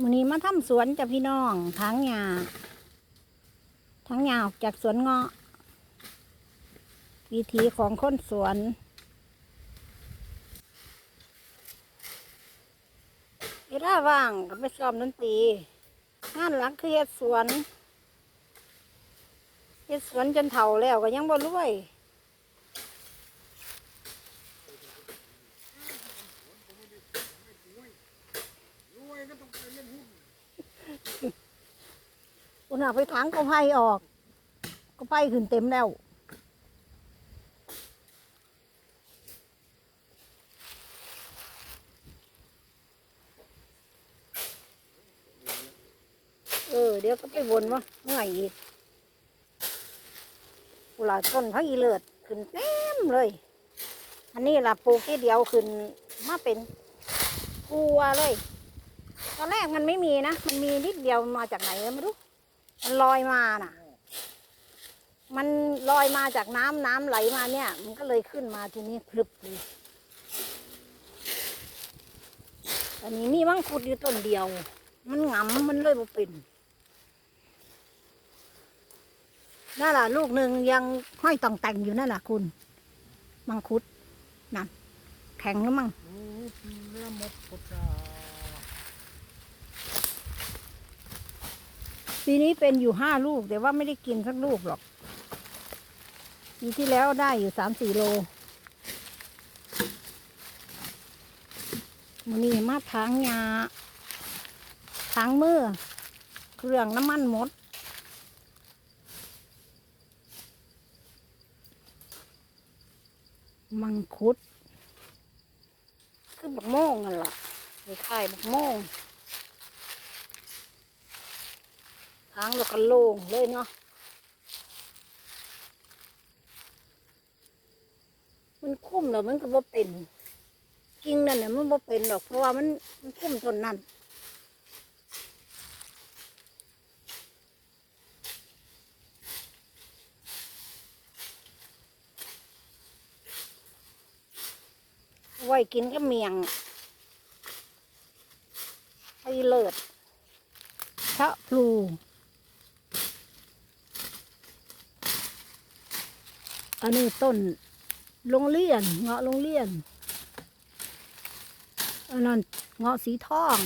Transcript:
มื้อนี้มาทำสวนจ้ะพี่น้องทางหญ้าทางหญ้าออกจากสวนเงาะ วิถีของคนสวนเวลาว่างก็ไปซ้อมดนตรี งานหลักคือเฮ็ดสวนเฮ็ดสวนจนเฒ่าแล้วก็ยังบ่รวย อุณหไปถางก็ไผ่ออก ก็ไผ่ขึ้นเต็มแล้วเออเดี๋ยวก็ไปวนว่าเมื่อยอีกกุหลาบต้นพระอีเลิศขึ้นเต็มเลย อันนี้ล่ะปลูกที่เดียวขึ้นมาเป็นกัวเลย ตอนแรกมันไม่มีนะ มันมีนิดเดียวมาจากไหนไม่รู้ มันลอยมาน่ะ มันลอยมาจากน้ำน้ำไหลมาเนี่ย มันก็เลยขึ้นมาทีนี้พลึบเลยอันนี้มีมังคุดอยู่ต้นเดียว มันหงำมันเลยบ่เป็นนั่นล่ะลูกหนึ่งยังห้อยต่องแต่งอยู่นั่นแหละคุณ มังคุดนั่นแข็งแล้วมั้ง ละมดพุทธา ปีนี้เป็นอยู่ห้าลูก แต่ว่าไม่ได้กินสักลูกหรอกปีที่แล้วได้อยู่สามสี่โลมันนี่มาทางยาทางมือเครื่องน้ำมันหมดมังคุด คือบักโม่งนั่นแหละคล้ายๆบักโม่ง ทางแล้วก็โล่งเลยเนาะมันคุ้มแล้วมันก็บ่เป็นกิ่งนั่นน่ะมันบ่เป็นหรอกเพราะว่ามันมันคุ้มต้นนั่นไว้กินก็เมียงไอ้เลิศชะพลู อันนี้ต้นโรงเรียน เงาะโรงเรียน อันนั้นเงาะสีทอง